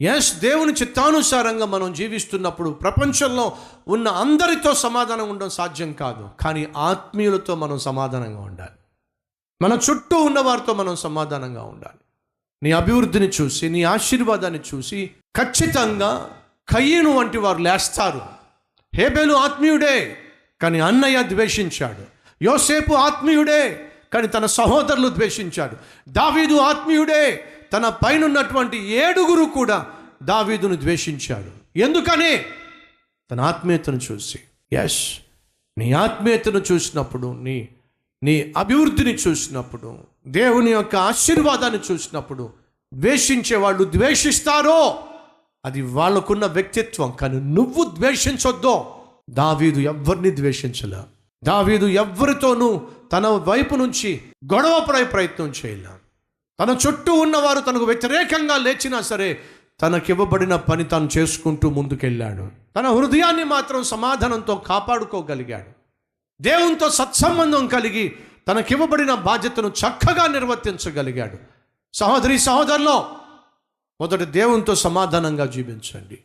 Yes దేవుని చిత్తానుసారంగా మనం జీవిస్తున్నప్పుడు ప్రపంచంలో ఉన్న అందరితో సమాధానం ఉండడం సాధ్యం కాదు. కానీ ఆత్మీయులతో మనం సమాధానంగా ఉండాలి. మన చుట్టూ ఉన్న వారితో మనం సమాధానంగా ఉండాలి. నీ అభివృద్ధిని చూసి నీ ఆశీర్వాదాన్ని చూసి ఖచ్చితంగా కయ్యను వంటి వారు లేస్తారు. హేబేలు ఆత్మీయుడే కానీ అన్నయ్య ద్వేషించాడు. యోసేపు ఆత్మీయుడే కానీ తన సహోదరులు ద్వేషించాడు దావీదు ఆత్మీయుడే తన పైనున్నటువంటి ఏడుగురు కూడా దావీదును ద్వేషించాడు. ఎందుకని? తన ఆత్మీయతను చూసి. ఎస్ నీ ఆత్మీయతను చూసినప్పుడు నీ నీ అభివృద్ధిని చూసినప్పుడు దేవుని యొక్క ఆశీర్వాదాన్ని చూసినప్పుడు ద్వేషించే వాళ్ళు ద్వేషిస్తారో? అది వాళ్ళకున్న వ్యక్తిత్వం. కానీ నువ్వు ద్వేషించొద్దో. దావీదు ఎవరిని ద్వేషించలే. దావీదు ఎవరితోనూ తన వైపు నుంచి గొడవపడే ప్రయత్నం చేయలే. తన చుట్టూ ఉన్నవారు తనకు వ్యతిరేకంగా లేచినా సరే తనకివ్వబడిన పని తాను చేసుకుంటూ ముందుకెళ్ళాడు. తన హృదయాన్ని మాత్రం సమాధానంతో కాపాడుకోగలిగాడు. దేవునితో సత్సంబంధం కలిగి తనకివ్వబడిన బాధ్యతను చక్కగా నిర్వర్తించగలిగాడు. సహోదరి సహోదరులో మొదట దేవునితో సమాధానంగా జీవించండి.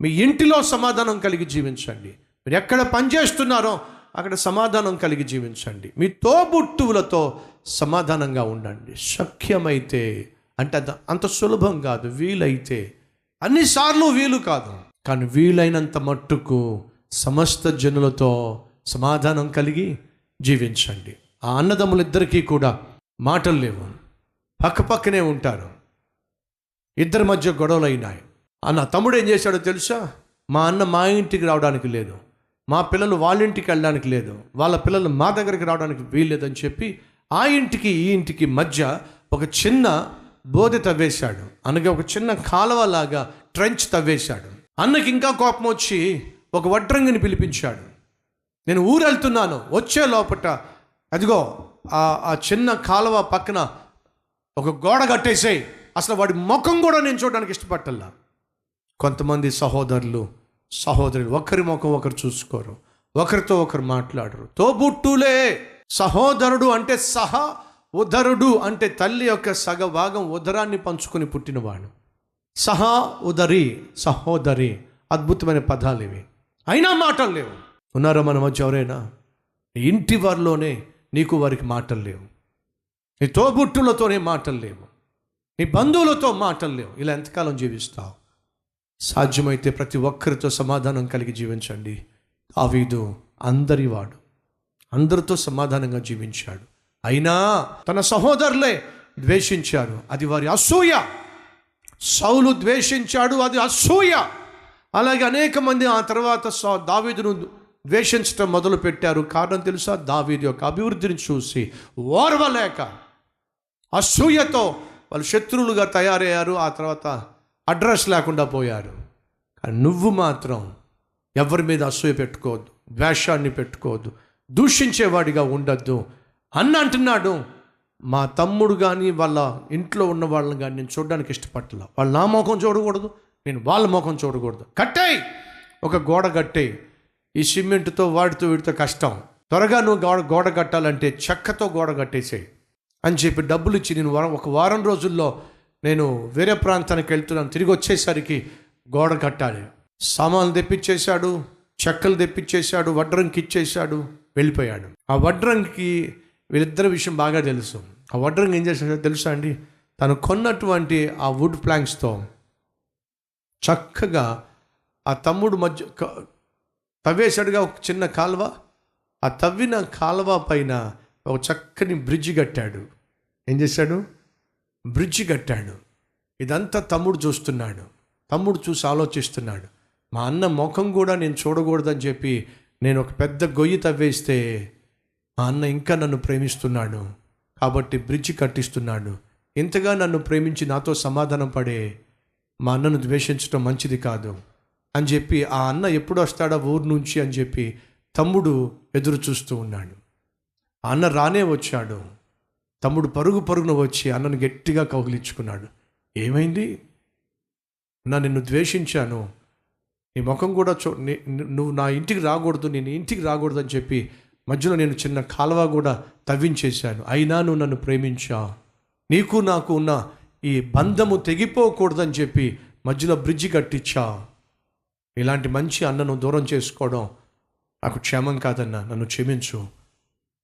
మీ ఇంటిలో సమాధానం కలిగి జీవించండి. మీరు ఎక్కడ పనిచేస్తున్నారో అక్కడ సమాధానం కలిగి జీవించండి. మీ తోబుట్టువులతో సమాధానంగా ఉండండి. శక్యమైతే అంటే అంత అంత సులభం కాదు వీలైతే. అన్నిసార్లు వీలు కాదు. కానీ వీలైనంత మట్టుకు సమస్త జనులతో సమాధానం కలిగి జీవించండి. ఆ అన్నదమ్ములిద్దరికీ కూడా మాటలు లేవు. పక్కపక్కనే ఉంటారు. ఇద్దరి మధ్య గొడవలు అయినాయి అన్న తమ్ముడు ఏం చేశాడో తెలుసా? మా అన్న మా ఇంటికి రావడానికి లేదు. మా పిల్లలు వాళ్ళ ఇంటికి వెళ్ళడానికి లేదు. వాళ్ళ పిల్లలు మా దగ్గరికి రావడానికి వీల్లేదని చెప్పి ఆ ఇంటికి ఈ ఇంటికి మధ్య ఒక చిన్న బోధి తవ్వేశాడు. అనగా ఒక చిన్న కాలువలాగా ట్రెంచ్ తవ్వేశాడు. అన్నకి ఇంకా కోపం వచ్చి ఒక వడ్రంగిని పిలిపించాడు. నేను ఊరు వెళ్తున్నాను. వచ్చే లోపట అదిగో ఆ చిన్న కాలువ పక్కన ఒక గోడ కట్టేసేయి. అసలు వాడి ముఖం కూడా నేను చూడడానికి ఇష్టపట్టల్లా. కొంతమంది సహోదరులు సహోదరులు ఒకరి ముఖం ఒకరు చూసుకోరు ఒకరితో ఒకరు మాట్లాడరు. తోబుట్టులే సహోదరుడు అంటే సహ ఉదరుడు అంటే తల్లి యొక్క సగ భాగం ఉదరాన్ని పంచుకొని పుట్టినవాడు. సహా ఉదరి సహోదరి అద్భుతమైన పదాలు ఇవి. అయినా మాటలు లేవు. ఉన్నారా మన మధ్య ఎవరైనా? ఇంటి వారిలోనే నీకు వారికి మాటలు లేవు. నీ తోబుట్టులతోనే మాటలు లేవు. నీ బంధువులతో మాటలు లేవు. ఇలా ఎంతకాలం జీవిస్తావు? సాధ్యమైతే ప్రతి ఒక్కరితో సమాధానం కలిగి జీవించండి. దావీదు అందరివాడు అందరితో సమాధానంగా జీవించాడు. అయినా తన సహోదరులే ద్వేషించారు. అది వారి అసూయ. సౌలు ద్వేషించాడు అది అసూయ. అలాగే అనేక మంది ఆ తర్వాత సౌ- దావీదును ద్వేషించడం మొదలు పెట్టారు కారణం తెలుసా? దావీదు యొక్క అభివృద్ధిని చూసి ఓర్వలేక అసూయతో వాళ్ళు శత్రువులుగా తయారయ్యారు. ఆ తర్వాత అడ్రస్ లేకుండా పోయారు కానీ నువ్వు మాత్రం ఎవరి మీద అసూయ పెట్టుకోవద్దు ద్వేషాన్ని పెట్టుకోవద్దు దూషించేవాడిగా ఉండద్దు. అన్న అంటున్నాడు మా తమ్ముడు కానీ వాళ్ళ ఇంట్లో ఉన్న వాళ్ళని కానీ నేను చూడడానికి ఇష్టపడలేదు వాళ్ళు నా ముఖం చూడకూడదు నేను వాళ్ళ ముఖం చూడకూడదు. కట్టాయి! ఒక గోడ కట్టేయి. ఈ సిమెంట్తో వాడితో వీడితో కష్టం. త్వరగా నువ్వు గోడ గోడ కట్టాలంటే చెక్కతో గోడ కట్టేసేయి అని చెప్పి డబ్బులు ఇచ్చి నేను వారం ఒక వారం రోజుల్లో నేను వేరే ప్రాంతానికి వెళ్తున్నాను. తిరిగి వచ్చేసరికి గోడ కట్టాలి. సామాన్లు తెప్పించేశాడు చెక్కలు తెప్పించేశాడు వడ్రంకి ఇచ్చేశాడు వెళ్ళిపోయాడు. ఆ వడ్రంకి వీళ్ళిద్దరి విషయం బాగా తెలుసు. ఆ వడ్రంగి ఏం చేశాడో తెలుసా అండి? తను కొన్నటువంటి ఆ వుడ్ ప్లాంక్స్తో చక్కగా ఆ తమ్ముడు మధ్య తవ్వేశాడుగా ఒక చిన్న కాలువ. ఆ తవ్విన కాలువ పైన ఒక చక్కని బ్రిడ్జి కట్టాడు. ఏం చేశాడు? బ్రిడ్జి కట్టాడు. ఇదంతా తమ్ముడు చూస్తున్నాడు. తమ్ముడు చూసి ఆలోచిస్తున్నాడు. మా అన్న ముఖం కూడా నేను చూడకూడదని చెప్పి నేను ఒక పెద్ద గొయ్యి తవ్వేస్తే మా అన్న ఇంకా నన్ను ప్రేమిస్తున్నాడు. కాబట్టి బ్రిడ్జి కట్టిస్తున్నాడు. ఇంతగా నన్ను ప్రేమించి నాతో సమాధానం పడే మా అన్నను ద్వేషించడం మంచిది కాదు అని చెప్పి ఆ అన్న ఎప్పుడు వస్తాడా ఊరు నుంచి అని చెప్పి తమ్ముడు ఎదురు చూస్తూ ఉన్నాడు. ఆ అన్న రానే వచ్చాడు. తమ్ముడు పరుగు పరుగున వచ్చి అన్నను గట్టిగా కౌగిలించుకున్నాడు. ఏమైంది? నా నిన్ను ద్వేషించాను. నీ ముఖం కూడా చూ నువ్వు నా ఇంటికి రాకూడదు నేను ఇంటికి రాకూడదు అని చెప్పి మధ్యలో నేను చిన్న కాలువ కూడా తవ్వించేశాను. అయినా నువ్వు నన్ను ప్రేమించా. నీకు నాకు ఉన్న ఈ బంధము తెగిపోకూడదని చెప్పి మధ్యలో బ్రిడ్జి కట్టించా. ఇలాంటి మంచి అన్నను దూరం చేసుకోవడం నాకు క్షేమం కాదన్నా. నన్ను క్షమించు.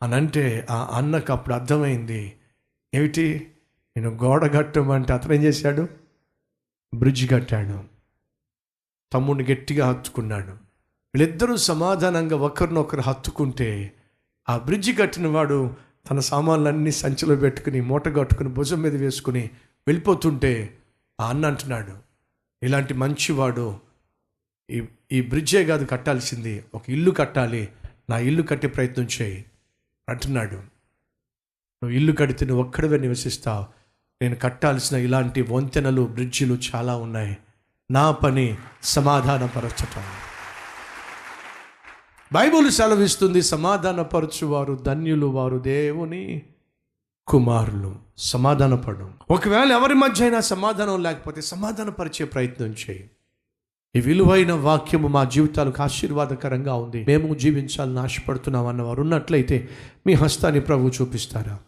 అని అంటే ఆ అన్నకు అప్పుడు అర్థమైంది ఏమిటి? నేను గోడ కట్టమంటే అతను ఏం చేశాడు? బ్రిడ్జ్ కట్టాడు. తమ్ముడిని గట్టిగా హత్తుకున్నాడు. వీళ్ళిద్దరూ సమాధానంగా ఒకరినొకరు హత్తుకుంటే ఆ బ్రిడ్జి కట్టిన వాడు తన సామాన్లన్నీ సంచిలో పెట్టుకుని మూట కట్టుకుని భుజం మీద వేసుకుని వెళ్ళిపోతుంటే ఆ అన్న అంటున్నాడు ఇలాంటి మంచివాడు ఈ ఈ బ్రిడ్జే కాదు కట్టాల్సింది. ఒక ఇల్లు కట్టాలి. నా ఇల్లు కట్టే ప్రయత్నం చేయి. అంటున్నాడు. నువ్వు ఇల్లు కడితే నువ్వు ఒక్కడివే నివసిస్తావు. నేను కట్టాల్సిన ఇలాంటి వంతెనలు బ్రిడ్జిలు చాలా ఉన్నాయి. నా పని సమాధానపరచటం. బైబుల్ సెలవిస్తుంది సమాధానపరచువారు ధన్యులు వారు దేవుని కుమారులు. సమాధానపడు ఒకవేళ ఎవరి మధ్య అయినా సమాధానం లేకపోతే సమాధానపరిచే ప్రయత్నం చేయి. ఈ విలువైన వాక్యము మా జీవితాలకు ఆశీర్వాదకరంగా ఉంది. మేము జీవించాలని ఆశపడుతున్నాం అన్నవారు ఉన్నట్లయితే మీ హస్తాన్ని ప్రభు చూపిస్తారా?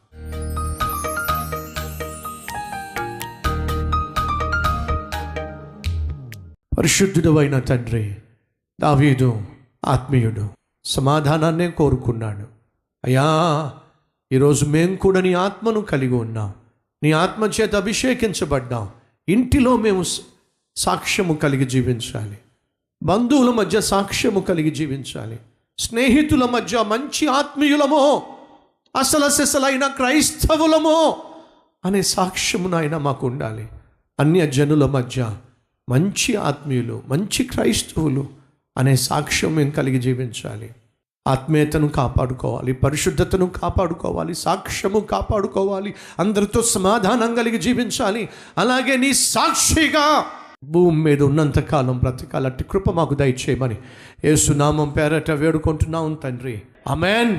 పరిశుద్ధుడు తండ్రి దావీదు ఆత్మీయుడు సమాధానాన్నే కోరుకున్నాడు. అయ్యా ఈరోజు మేము కూడా నీ ఆత్మను కలిగి ఉన్నాం. నీ ఆత్మ చేత అభిషేకించబడ్డాం. ఇంటిలో మేము సాక్ష్యము కలిగి జీవించాలి. బంధువుల మధ్య సాక్ష్యము కలిగి జీవించాలి. స్నేహితుల మధ్య మంచి ఆత్మీయులమో అసలు క్రైస్తవులమో అనే సాక్ష్యము నాయన మాకు ఉండాలి. అన్య జనుల మధ్య మంచి ఆత్మీయులు మంచి క్రైస్తవులు అనే సాక్ష్యం మేము కలిగి జీవించాలి. ఆత్మీయతను కాపాడుకోవాలి పరిశుద్ధతను కాపాడుకోవాలి సాక్ష్యము కాపాడుకోవాలి అందరితో సమాధానం కలిగి జీవించాలి. అలాగే నీ సాక్షిగా భూమి మీద ఉన్నంతకాలం బ్రతకాలట్టి కృప మాకు దయచేయమని ఏసునామం పేరట వేడుకుంటున్నాం తండ్రి. అమెన్